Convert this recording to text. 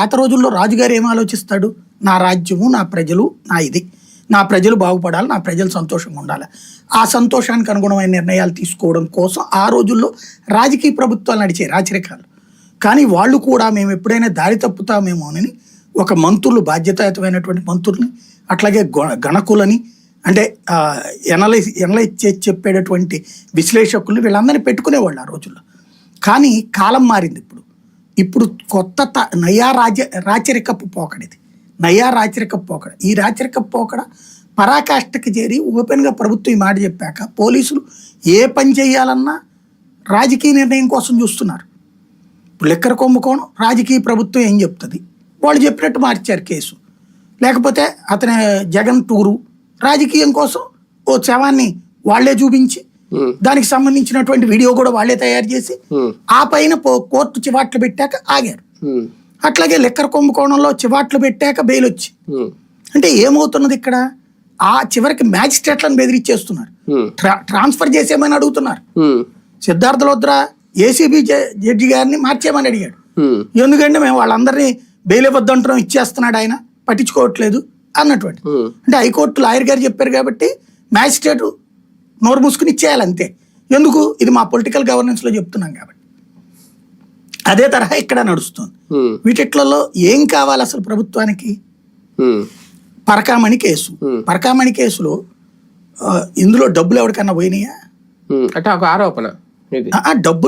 పాత రోజుల్లో రాజుగారు ఏం ఆలోచిస్తాడు? నా రాజ్యము నా ప్రజలు నా ఇది. నా ప్రజలు బాగుపడాలి నా ప్రజలు సంతోషంగా ఉండాలి. ఆ సంతోషానికి అనుగుణమైన నిర్ణయాలు తీసుకోవడం కోసం ఆ రోజుల్లో రాజకీయ ప్రభుత్వాలు నడిచే రాచరికాలు. కానీ వాళ్ళు కూడా మేము ఎప్పుడైనా దారి తప్పుతామేమో అని ఒక మంత్రులు బాధ్యతాయుతమైనటువంటి మంత్రుల్ని అట్లాగే గణకులని అంటే ఎనలైజ్ ఎనలైజ్ చేసి చెప్పేటటువంటి విశ్లేషకుల్ని వీళ్ళందరినీ పెట్టుకునేవాళ్ళు ఆ రోజుల్లో. కానీ కాలం మారింది ఇప్పుడు. ఇప్పుడు కొత్త త నయా రాజ రాచరికపు పోకడిది నయా రాచరికపు పోకడ. ఈ రాచరికపు పోకడ పరాకాష్ఠకి చేరి ఓపెన్గా ప్రభుత్వం ఈ మాట చెప్పాక పోలీసులు ఏ పని చేయాలన్నా రాజకీయ నిర్ణయం కోసం చూస్తున్నారు. ఇప్పుడు లెక్కర కుంభకోణం రాజకీయ ప్రభుత్వం ఏం చెప్తుంది? వాళ్ళు చెప్పినట్టు మార్చారు కేసు. లేకపోతే అతని జగన్ టూరు రాజకీయం కోసం ఓ శవాన్ని వాళ్ళే చూపించి దానికి సంబంధించినటువంటి వీడియో కూడా వాళ్ళే తయారు చేసి ఉమ్, ఆ పైన కోర్టు చివాట్లు పెట్టాక ఆగారు. ఉమ్, అట్లాగే లెక్కర కుంభకోణంలో చివాట్లు పెట్టాక బెయిల్ వచ్చి. అంటే ఏమవుతున్నది ఇక్కడ? ఆ చివరికి మ్యాజిస్ట్రేట్లను బెదిరించేస్తున్నారు ట్రాన్స్ఫర్ చేసేయమని అడుగుతున్నారు. సిద్ధార్థ లోద్రా ఏసీబీ జడ్జి గారిని మార్చేయమని అడిగాడు. ఎందుకంటే మేము వాళ్ళందరినీ బెయిల్ ఇవ్వద్దంటున్నాం ఇచ్చేస్తున్నాడు ఆయన పట్టించుకోవట్లేదు అన్నటువంటి. అంటే హైకోర్టు లాయర్ గారు చెప్పారు కాబట్టి మ్యాజిస్ట్రేట్ నోరు మూసుకుని ఇచ్చేయాలి అంతే. ఎందుకు? ఇది మా పొలిటికల్ గవర్నెన్స్లో చెప్తున్నాం కాబట్టి. అదే తరహా ఇక్కడ నడుస్తుంది. వీటిట్లలో ఏం కావాలి అసలు ప్రభుత్వానికి? పరకామణి కేసు. పరకామణి కేసులో ఇందులో డబ్బులు ఎవరికన్నా పోయినాయా. అంటే ఒక ఆరోపణ డబ్బు